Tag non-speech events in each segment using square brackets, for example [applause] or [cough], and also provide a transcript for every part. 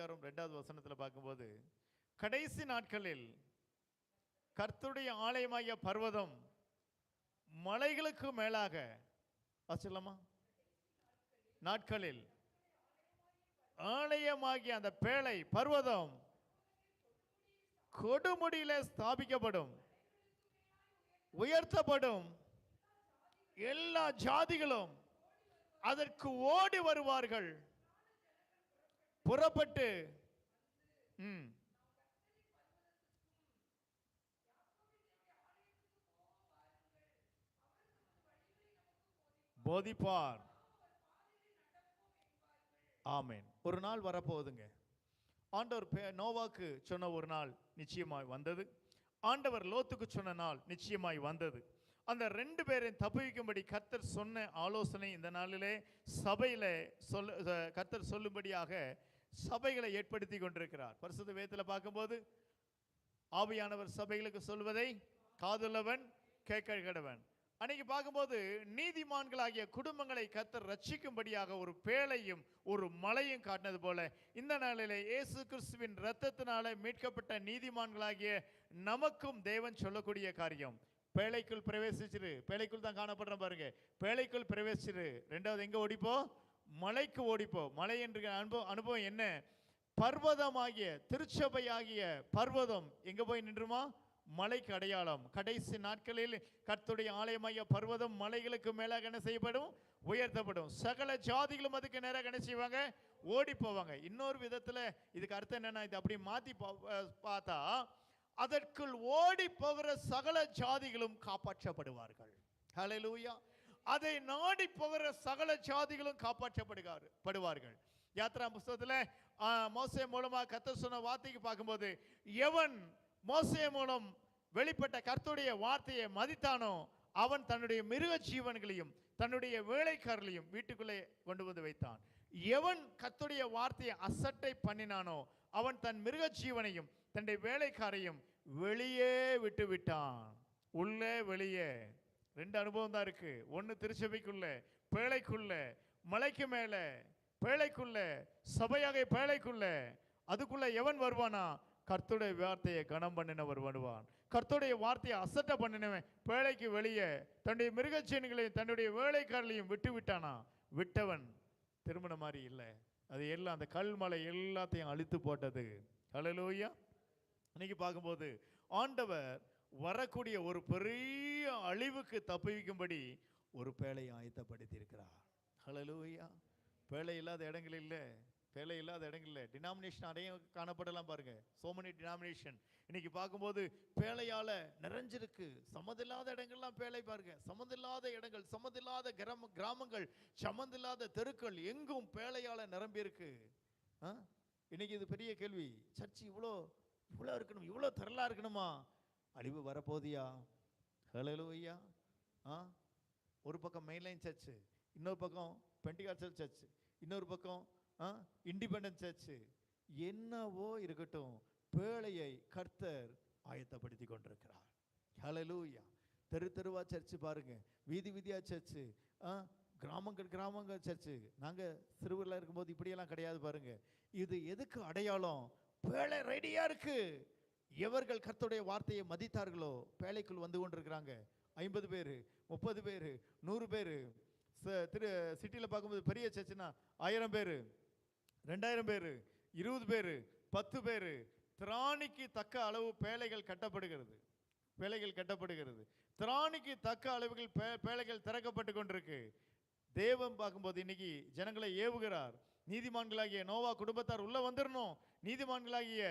அதிகாரம் ரெண்டாவது வசனத்தில் பார்க்கும்போது கடைசி நாட்களில் கர்த்தருடைய ஆலயமாகிய பர்வதம் மலைகளுக்கு மேலாக வாசிடலாமா நாட்களில் ஆலயமாகிய அந்த பேழை பர்வதம் கொடுமுடியிலே ஸ்தாபிக்கப்படும் உயர்த்தப்படும் எல்லா ஜாதிகளும் அதற்கு ஓடி வருவார்கள். புறப்பட்டு ம். போதிப்பார். ஆமேன். ஒரு நாள் வரப்போகுதுங்க. ஆண்டவர் பே- நோவாக்கு சொன்ன ஒரு நாள் நிச்சயமாய் வந்தது. ஆண்டவர் லோத்துக்கு சொன்ன நாள் நிச்சயமாய் வந்தது. அந்த ரெண்டு பேரையும் தப்புவிக்கும்படி கர்த்தர் சொன்ன ஆலோசனை இந்த நாளிலே சபையில சொல் கர்த்தர் சொல்லும்படியாக சபைகளை ஏற்படுத்தி கொண்டிருக்கிறார். பரிசுத்த வேதத்தில் பார்க்கும்போது ஆவியானவர் சபைகளுக்கு சொல்வதை காதுள்ளவன் கேட்க கடவன். அன்னைக்கு பார்க்கும்போது நீதிமான்களாகிய குடும்பங்களை கத்தர் ரட்சிக்கும்படியாக ஒரு பேழையும் ஒரு மலையும் காட்டினது போல இந்த நாளில் இயேசு கிறிஸ்துவின் இரத்தத்தினால மீட்கப்பட்ட நீதிமான்களாகிய நமக்கும் தேவன் சொல்லக்கூடிய காரியம். பேழைக்குள் பிரவேசிச்சிரு. பேழைக்குள் தான் காணப்படுறோம் பாருங்க. பேழைக்குள் பிரவேசிச்சிரு. ரெண்டாவது எங்கே ஓடிப்போ? மலைக்கு ஓடிப்போ. மலை என்று அனுபவம் அனுபவம் என்ன? பர்வதமாகிய திருச்சபையாகிய பர்வதம் எங்க போய் நின்றுமா? மலைக்கு அடையாளம். கடைசி நாட்களில் கர்த்துடைய ஆலயமாகிய பர்வதம் மலைகளுக்கு மேலாக என்ன செய்யப்படும்? உயர்த்தப்படும். சகல ஜாதிகளும் அதுக்கு நேராக என்ன செய்வாங்க? ஓடி போவாங்க. இன்னொரு விதத்துல இதுக்கு அர்த்தம் என்னன்னா இது அப்படி மாத்தி பார்த்தா அதற்குள் ஓடி போகிற சகல ஜாதிகளும் காப்பாற்றப்படுவார்கள். ஹalleluya. அதை நாடி போகிற சகல ஜாதிகளும் காப்பாற்றப்படுகிறார் படுவார்கள். யாத்ரா புஸ்தகத்தில் மோசை மூலமா கத்த சொன்ன வார்த்தைக்கு பார்க்கும்போது எவன் மோசை மூலம் வெளிப்பட்ட கர்த்தருடைய வார்த்தையை மதித்தானோ அவன் தன்னுடைய மிருக ஜீவன்களையும் தன்னுடைய வேலைக்காரர்களையும் வீட்டுக்குள்ளே கொண்டு வந்து வைத்தான். எவன் கத்துடைய வார்த்தையை அசட்டை பண்ணினானோ அவன் தன் மிருக ஜீவனையும் தன்னுடைய வேலைக்காரையும் வெளியே விட்டு விட்டான் உள்ளே வெளியே ரெண்டு அனுபவம் தான் இருக்கு. ஒன்று திருச்சபைக்குள்ள பேழைக்குள்ள மலைக்கு மேலே பேழைக்குள்ள சபையாக பேழைக்குள்ள. அதுக்குள்ள எவன் வருவானா? கர்த்துடைய வார்த்தையை கனம் பண்ணினவர் வருவான். கர்த்துடைய வார்த்தையை அசட்ட பண்ணினவன் பேழைக்கு வெளியே தன்னுடைய மிருகச்சீன்களையும் தன்னுடைய வேலைக்காரர்களையும் விட்டு விட்டானா? விட்டவன் திருமண மாதிரி இல்லை. அது எல்லாம் அந்த கல்மலை எல்லாத்தையும் அழித்து போட்டது. ஹalleluya. இன்னைக்கு பார்க்கும்போது ஆண்டவர் வரக்கூடிய ஒரு பெரிய அழிவுக்கு தப்புவிக்கும்படி ஒரு பேழையை ஆயத்தப்படுத்தி இருக்கிறார் ஹalleluya பேழை இல்லாத இடங்கள் இல்லை. பேழை இல்லாத இடங்கள் இல்லை. டினாமினேஷன் அடையும் காணப்படலாம் பாருங்க. So many டினாமினேஷன் இன்னைக்கு பார்க்கும்போது பேழையால நிறைஞ்சிருக்கு. சம்மதில்லாத இடங்கள்லாம் பேழை பாருங்க. சம்மதில்லாத இடங்கள் சம்மதில்லாத கிராம கிராமங்கள் சம்மந்தில்லாத தெருக்கள் எங்கும் பேழையால நிரம்பி இருக்கு ஆ? இன்னைக்கு இது பெரிய கேள்வி. சர்ச் இவ்வளோ இவ்வளோ இருக்கணும் இவ்வளோ திரளா இருக்கணுமா? அழிவு வரப்போதியா ஹலலுவையா ஆ? ஒரு பக்கம் மெயின்லைன் சர்ச்சு இன்னொரு பக்கம் பெண்டிகாச்சல் சர்ச் இன்னொரு பக்கம் ஆ? இண்டிபெண்டன்ஸ் சர்ச்சு என்னவோ இருக்கட்டும் பேழையை கர்த்தர் ஆயத்தப்படுத்தி கொண்டிருக்கிறார். ஹலலூயா தெரு தெருவா சர்ச்சு பாருங்க. வீதி வீதியா சர்ச்சு ஆ? கிராமங்கள் கிராமங்கள் சர்ச்சு நாங்க சிறுவரில் இருக்கும்போது இப்படியெல்லாம் கிடையாது பாருங்க. இது எதுக்கு அடையாளம்? பேழை ரெடியா இருக்கு. எவர்கள் கர்த்தருடைய வார்த்தையை மதித்தார்களோ பேழைக்குள் வந்து கொண்டிருக்கிறாங்க. ஐம்பது பேர் முப்பது பேர் நூறு பேர். திரு சிட்டியில் பார்க்கும்போது பெரிய சர்ச்சுனா ஆயிரம் பேர் ரெண்டாயிரம் பேர் இருபது பேர் பத்து பேர். திராணிக்கு தக்க அளவு பேழைகள் கட்டப்படுகிறது. பேழைகள் கட்டப்படுகிறது. திராணிக்கு தக்க அளவுகள் பே பேழைகள் திறக்கப்பட்டு கொண்டிருக்கு. தேவன் பார்க்கும்போது இன்னைக்கு ஜனங்களை ஏவுகிறார். நீதிமான்களாகிய நோவா குடும்பத்தார் உள்ள வந்துடணும் நீதிமான்களாகிய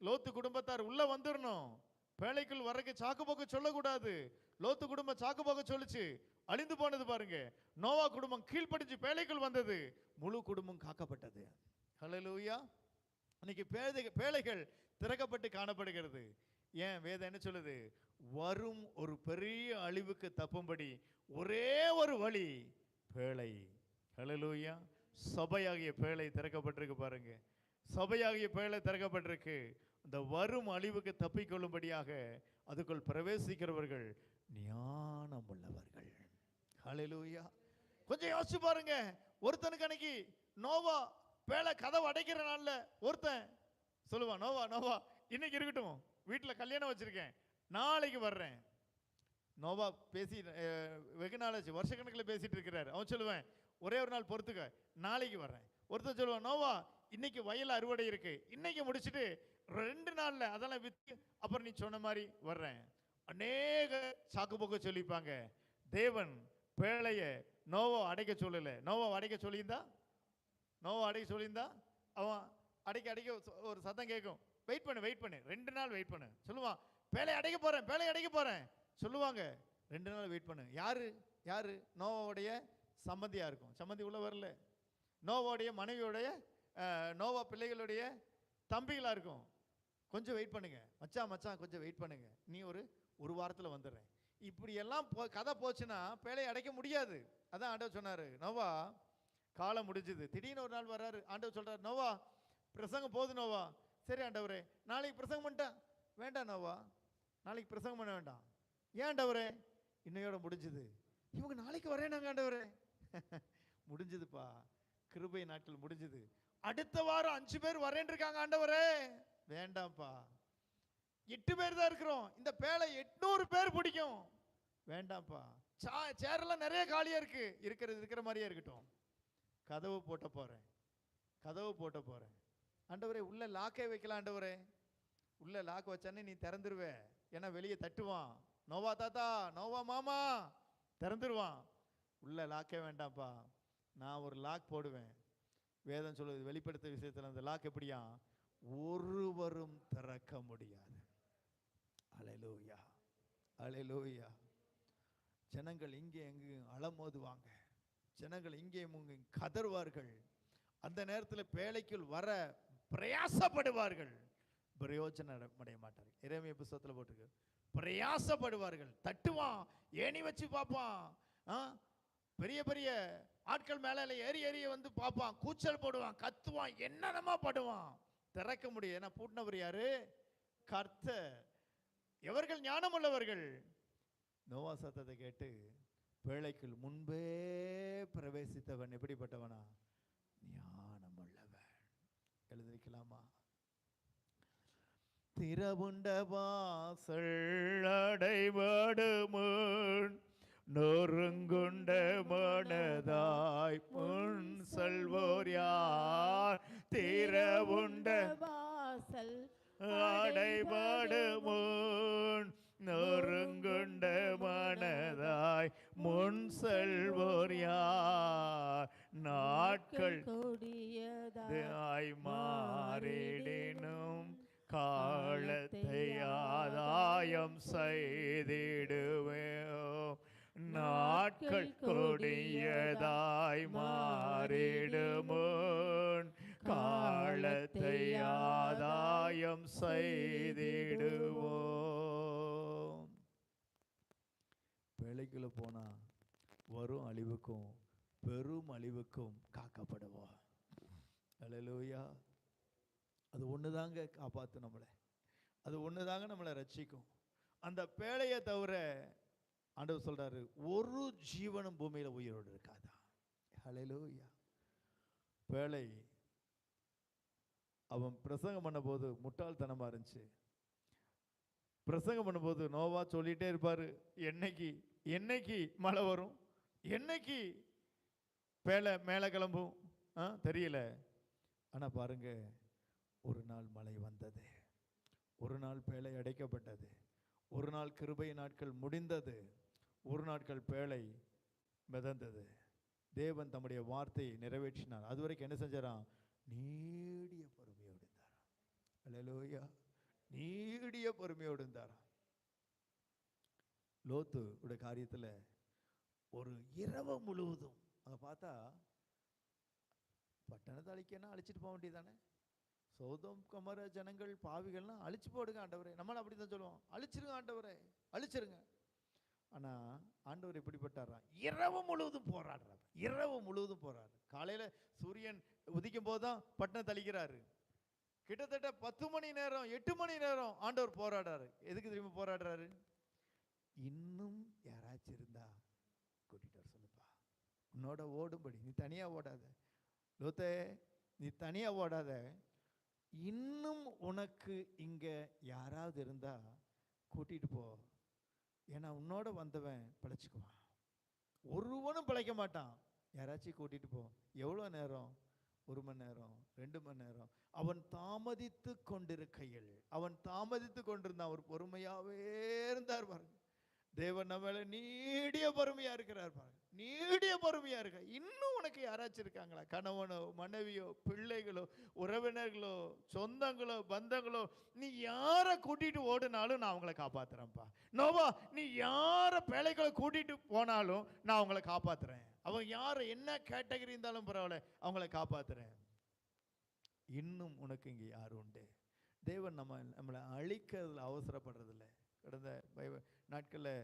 லோத்து குடும்பத்தார் உள்ள வந்துடணும் பேழைக்குள் வரக்கு சாக்கு போக்கு சொல்லக்கூடாது. லோத்து குடும்பம் சாக்கு போக்க சொல்லுச்சு. அழிந்து போனது பாருங்க. நோவா குடும்பம் கீழ்ப்படிஞ்சு பேழைக்குள் வந்தது. முழு குடும்பம் காக்கப்பட்டது. ஹலலூயா இன்னைக்கு பேதை பேழைகள் திறக்கப்பட்டு காணப்படுகிறது. ஏன்? வேதம் என்ன சொல்லுது? வரும் ஒரு பெரிய அழிவுக்கு தப்பும்படி ஒரே ஒரு வழி பேழை. ஹலலூயா சபையாகிய பேழை திறக்கப்பட்டிருக்கு பாருங்க. சபையாகிய பேழை திறக்கப்பட்டிருக்கு. அந்த வரும் அழிவுக்கு தப்பிக்கொள்ளும்படியாக அதுக்குள் பிரவேசிக்கிறவர்கள் ஞானம் உள்ளவர்கள் ஹalleluya. கொஞ்சம் யோசிச்சு பாருங்க. ஒருத்தனுக்கு அன்னைக்கு நோவா வேலை கதவு அடைக்கிற நாள்ல ஒருத்தன் சொல்லுவான் நோவா நோவா இன்னைக்கு இருக்கட்டும். வீட்டில் கல்யாணம் வச்சிருக்கேன். நாளைக்கு வர்றேன். நோவா பேசி வெகு நாளாச்சு வருஷக்கணக்கில் பேசிட்டு இருக்கிறாரு. அவன் சொல்லுவேன் ஒரே ஒரு நாள் பொறுத்துக்க. நாளைக்கு வர்றேன். ஒருத்தன் சொல்லுவான் நோவா இன்னைக்கு வயல் அறுவடை இருக்கு. இன்னைக்கு முடிச்சிட்டு ரெண்டு நாளில் அதெல்லாம் விற்று அப்புறம் நீ சொன்ன மாதிரி வர்றேன். அநேக சாக்கு சொல்லிப்பாங்க. தேவன் பேழைய நோவா அடைக்க சொல்லலை. நோவா அடைக்க சொல்லியிருந்தா? நோவா அடைக்க சொல்லியிருந்தா? அவன் அடைக்க அடைக்க ஒரு சத்தம் கேட்கும். வெயிட் பண்ணு வெயிட் பண்ணு. ரெண்டு நாள் வெயிட் பண்ணு. சொல்லுவான். பேலை அடைக்க போறேன் பேலை அடைக்க போறேன். சொல்லுவாங்க. ரெண்டு நாள் வெயிட் பண்ணு. யாரு? யாரு? நோவாவுடைய சம்மந்தியாக இருக்கும். சம்மந்தி உள்ள வரல. நோவோடைய மனைவியோடைய நோவா பிள்ளைகளுடைய தம்பிகளாக இருக்கும். கொஞ்சம் வெயிட் பண்ணுங்க. மச்சான் மச்சான் கொஞ்சம் வெயிட் பண்ணுங்க. நீ ஒரு ஒரு வாரத்தில் வந்துடுறேன். இப்படியெல்லாம் போ கதை போச்சுன்னா பேழையை அடைக்க முடியாது. அதான் ஆண்டவர் சொன்னார். நோவா காலம் முடிஞ்சுது. திடீர்னு ஒரு நாள் வர்றாரு. ஆண்டவர் சொல்கிறார் நோவா பிரசங்கம் போகுது நோவா. சரி ஆண்டவரே நாளைக்கு பிரசங்கம் பண்ணிட்டா? வேண்டாம் நோவா. நாளைக்கு பிரசங்கம் பண்ண வேண்டாம். ஏன் ஆண்டவரே? இன்னையோட முடிஞ்சுது. இவங்க நாளைக்கு வரேன் நாங்கள் ஆண்டவரே. [laughs] முடிஞ்சுதுப்பா. கிருபை நாட்கள் முடிஞ்சுது. அடுத்த வாரம் அஞ்சு பேர் வரேன் இருக்காங்க ஆண்டவரே. வேண்டாம்ப்பா. எட்டு பேர் தான் இருக்கிறோம். இந்த பேழை எட்நூறு பேர் பிடிக்கும். வேண்டாம்ப்பா. சா சேரெல்லாம் நிறைய காலியா இருக்கு. இருக்கிறது இருக்கிற மாதிரியே இருக்கட்டும். கதவு போட்ட போறேன். கதவு போட்ட போறேன். ஆண்டவரே உள்ள லாக்கே வைக்கலாம் ஆண்டவரே. உள்ள லாக் வச்சானே நீ திறந்துருவே. ஏன்னா வெளியே தட்டுவான். நோவா தாத்தா நோவா மாமா. திறந்துருவான். உள்ள லாக்கே வேண்டாம்ப்பா. நான் ஒரு லாக் போடுவேன். வேதம் சொல்லுது வெளிப்படுத்த விஷயத்துல அந்த லாக் எப்படியா? ஒருவரும் திறக்க முடியாது. அலையலூயா அலையலூயா. ஜனங்கள் இங்கே எங்கேயும் அலமோதுவாங்க. ஜனங்கள் இங்கே இங்கேயும் கதறுவார்கள். அந்த நேரத்தில் பேழைக்குள் வர பிரயாசப்படுவார்கள். பிரயோஜனம் அடைய மாட்டார்கள். இறைமைய புஸ்தகத்தில் போட்டிருக்கு. பிரயாசப்படுவார்கள். தட்டுவான் ஏணி வச்சு பார்ப்பான். பெரிய பெரிய ஆட்கள் மேல ஏறி ஏறி வந்து பார்ப்பான் கூச்சல் போடுவான் கத்துவான் என்னென்னமா படுவான். திறக்க முடியும். ஏன்னா பூட்டினவர் யாரு? கர்த்த எவர்கள் ஞானமுள்ளவர்கள் நோவா சத்தத்தை கேட்டு பேழைக்குள் முன்பே பிரவேசித்தவன் எப்படிப்பட்டவனா? ஞானமுள்ளவன் எழுதிருக்கலாமா திறவுண்ட வாசல் அடைபடுமுன் நொறுங்குண்ட மனதாய் முன் செல்வோர் யார்? திறவுண்ட வாசல் அடைபடுமுன் நொறுங்குண்ட மனதாய் முன் செல்வோர் யார்? நாட்கள் கொடியதாய் மாறிடினும். காலத்தை ஆதாயம் செய்திடுவேன். நாட்கள் கொடியதாய் மாறிடுமுன். காலத்தை ஆதாயம் செய்திடுவோம். வேலைக்குள்ள போனா வரும் அழிவுக்கும் பெரும் அழிவுக்கும் காக்கப்படுவோம் அல்லேலூயா அது ஒண்ணுதாங்க காப்பாத்து நம்மளை. அது ஒண்ணுதாங்க நம்மளை ரட்சிக்கும். அந்த பேழையை தவிர ஆண்டவர் சொல்றாரு ஒரு ஜீவனும் பூமியில உயிரோடு இருக்காதா? ஹalleluya பேழை அவன் பிரசங்கம் பண்ணும்போது முட்டாள்தனமா இருந்துச்சு. பிரசங்கம் பண்ணும்போது நோவா சொல்லிட்டே இருப்பாரு என்னைக்கு என்னைக்கு மழை வரும்? என்னைக்கு பேழை மேலே கிளம்பும்? ஆ தெரியல. ஆனா பாருங்க ஒரு நாள் மழை வந்தது. ஒரு நாள் பேழை அடைக்கப்பட்டது. ஒரு நாள் கிருபை நாட்கள் முடிந்தது ஒரு நாட்கள் பேழை மிதந்தது. தேவன் தம்முடைய வார்த்தையை நிறைவேற்றினார். அது வரைக்கும் என்ன செஞ்சாராம்? நீடிய பொறுமையோடு இருந்தாராம். அல்லேலூயா நீடிய பொறுமையோடு இருந்தாராம். லோத்து உடைய காரியத்துல ஒரு இரவு முழுவதும் அதை பார்த்தா பட்டணத்தை அழிக்கன்னா அழிச்சிட்டு போக வேண்டியதானே சோதம் குமர ஜனங்கள் பாவிகள்லாம் அழிச்சு போடுங்க ஆண்டவரே. நம்மளும் அப்படி தான் சொல்லுவோம். அழிச்சிருங்க ஆண்டவரே. அழிச்சிருங்க. ஆனால் ஆண்டவர் எப்படிப்பட்டாரா இரவு முழுவதும் போராடுறாரு இரவு முழுவதும் போராடு காலையில் சூரியன் உதிக்கும் போது தான் பட்டணத்தை தளிக்கிறாரு. கிட்டத்தட்ட பத்து மணி நேரம் எட்டு மணி நேரம் ஆண்டவர் போராடுறாரு. எதுக்கு திரும்ப போராடுறாரு? இன்னும் யாராச்சும் இருந்தா கூட்டிகிட்டு வர சொல்லுப்பா. உன்னோட ஓடும்படி. நீ தனியாக ஓடாத. லோத்தே நீ தனியாக ஓடாத. இன்னும் உனக்கு இங்கே யாராவது இருந்தால் கூட்டிகிட்டு போ. ஏன்னா உன்னோட வந்தவன் பிழைச்சிக்குவான். ஒருவனும் பிழைக்க மாட்டான். யாராச்சும் கூட்டிகிட்டு போ. எவ்வளோ நேரம்? ஒரு மணி நேரம் ரெண்டு மணி நேரம். அவன் தாமதித்து கொண்டிருக்கையில் அவன் தாமதித்து கொண்டிருந்தான். அவர் பொறுமையாகவே இருந்தார் பாருங்க. தேவன் நம்மளை நீடிய பொறுமையாக இருக்கிறார் பாருங்க. நீடிய பொறுமையா இருக்க. இன்னும் உனக்கு யாராச்சும் இருக்காங்களா? கணவனோ மனைவியோ பிள்ளைகளோ உறவினர்களோ சொந்தங்களோ பந்தங்களோ நீ யாரை கூட்டிட்டு ஓடினாலும் நான் அவங்கள காப்பாத்துறேன்ப்பா. நோவா நீ யாரை பிள்ளைகளை கூட்டிட்டு போனாலும் நான் அவங்கள காப்பாத்துறேன். அவன் யார் என்ன கேட்டகரி இருந்தாலும் பரவாயில்ல அவங்கள காப்பாத்துறேன். இன்னும் உனக்கு இங்கே யார் உண்டு? தேவன் நம்ம நம்மளை அழிக்கிறதுல அவசரப்படுறதில்ல. கடந்த நாட்களில்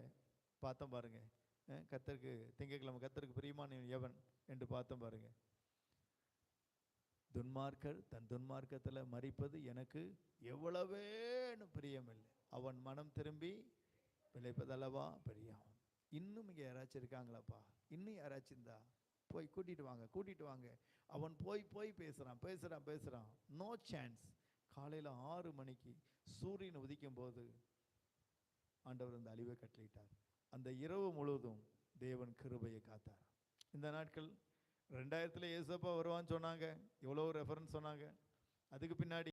பார்த்தோம் பாருங்க. கத்தருக்கு திங்கக்கிழமை கத்தருக்கு பிரியமான எவன் என்று பார்த்தோம் பாருங்க. துன்மார்க்கர் தன் துன்மார்க்கத்தில் மறிப்பது எனக்கு எவ்வளவேன்னு பிரியமில்லை. அவன் மனம் திரும்பி பிழைப்பதல்லவா? பிரியம். இன்னும் இங்கே யாராச்சும் இருக்காங்களாப்பா? இன்னும் யாராச்சும் இருந்தா? போய் கூட்டிட்டு வாங்க கூட்டிட்டு வாங்க. அவன் போய் போய் பேசுறான் பேசுறான் பேசுகிறான் நோ சான்ஸ் காலையில ஆறு மணிக்கு சூரியன் உதிக்கும் போது ஆண்டவர் அந்த அழிவை கட்டளிட்டார் அந்த இரவு முழுவதும் தேவன் கிருபையை காத்தார். இந்த நாட்கள் ரெண்டாயிரத்துல ஏசப்பா வருவான்னு சொன்னாங்க. எவ்வளோ ரெஃபரன்ஸ் சொன்னாங்க. அதுக்கு பின்னாடி